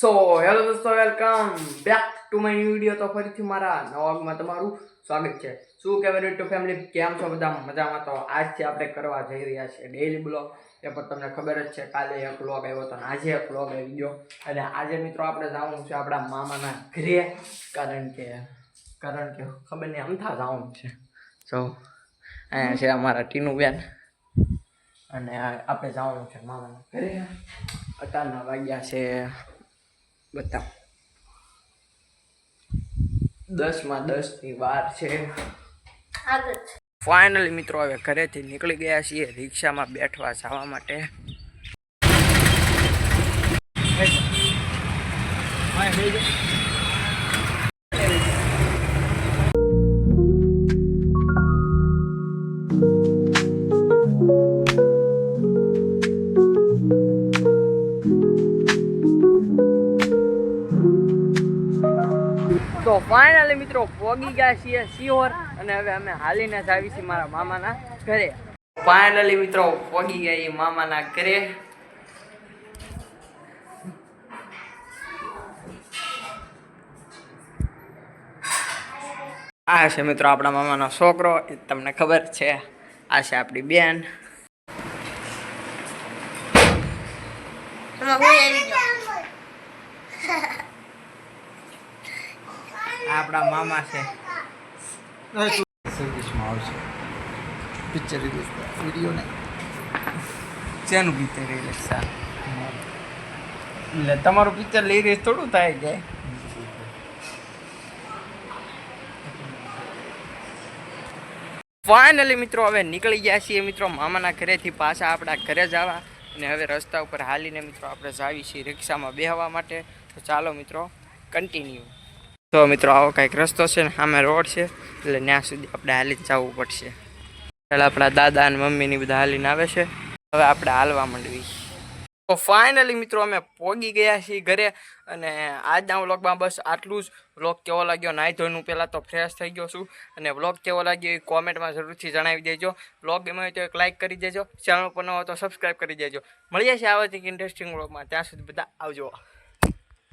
સો hello દોસ્તો welcome back to my new video તો ફરીથી મારા નવાગમાં તમારું સ્વાગત છે. શું કહેવાય ટુ ફેમિલી કેમ છો બધા? મજામાં? તો આજથી આપણે કરવા જઈ રહ્યા છીએ ડેઈલી બ્લોગ એ પણ તમને ખબર જ છે, કાલે એક બ્લોગ આવ્યો હતો આજે એક બ્લોગ આવી ગયો. અને આજે મિત્રો આપણે જવાનું છે આપણા મામાના ઘરે. કારણ કે કારણ કે ખબર નહીં, અમથા જવાનું છે. સો અહીંયા છે અમારા ટીનું બેન અને આપણે જવાનું છે મામાના ઘરે. અત્યારના વાગ્યા છે. બતાવ દસમાં દસની વાર છે ફાઇનલી મિત્રો હવે ઘરેથી નીકળી ગયા છીએ રિક્ષામાં બેઠવા જવા માટે તો ફાઇનલી મિત્રો પોગી ગયા છીએ સિહોર અને હવે અમે હાલીને જ આવી છીએ મારા મામાના ઘરે. ફાઇનલી મિત્રો પોગી ગયા એ મામાના ઘરે. આ છે મિત્રો આપણા મામાનો છોકરો, એ તમને ખબર છે. આ છે આપણી બેન. આપણા મામા છે. સર્વિસમાં આવશે. પિક્ચર રિલીઝ વીડિયો ને. શેનું પિક્ચર રિલીઝ થાય એટલે તમારું પિક્ચર લઈ રહી થોડું થાય કે? ફાઇનલી મિત્રો હવે નીકળી ગયા છીએ મિત્રો મામાના ઘરેથી પાછા આપણા ઘરે જવા અને હવે રસ્તા ઉપર હાલીને મિત્રો આપણે જાવી છીએ રિક્ષામાં બેહવા માટે. તો ચાલો મિત્રો કન્ટિન્યુ તો મિત્રો, આવો કંઈક રસ્તો છે ને, સામે રોડ છે, એટલે ત્યાં સુધી આપણે હાલી જવું પડશે. પહેલાં આપણા દાદા અને મમ્મીની બધા હાલીને આવે છે. હવે આપણે હાલવા માંડવી. તો ફાઇનલી મિત્રો, અમે પોગી ગયા છીએ ઘરે, અને આજના વ્લોગમાં બસ આટલું જ. વ્લોગ કેવો લાગ્યો? નાહી ધોઈનું પહેલાં તો ફ્રેશ થઈ ગયો છું. અને વ્લોગ કેવો લાગ્યો એ કોમેન્ટમાં જરૂરથી જણાવી દેજો. વ્લોગ ગમે તો એક લાઇક કરી દેજો. ચેનલ પર ન હોય તો સબસ્ક્રાઈબ કરી દેજો. મળીએ છીએ આવા ઇન્ટરેસ્ટિંગ વ્લોગમાં. ત્યાં સુધી બધા આવજો.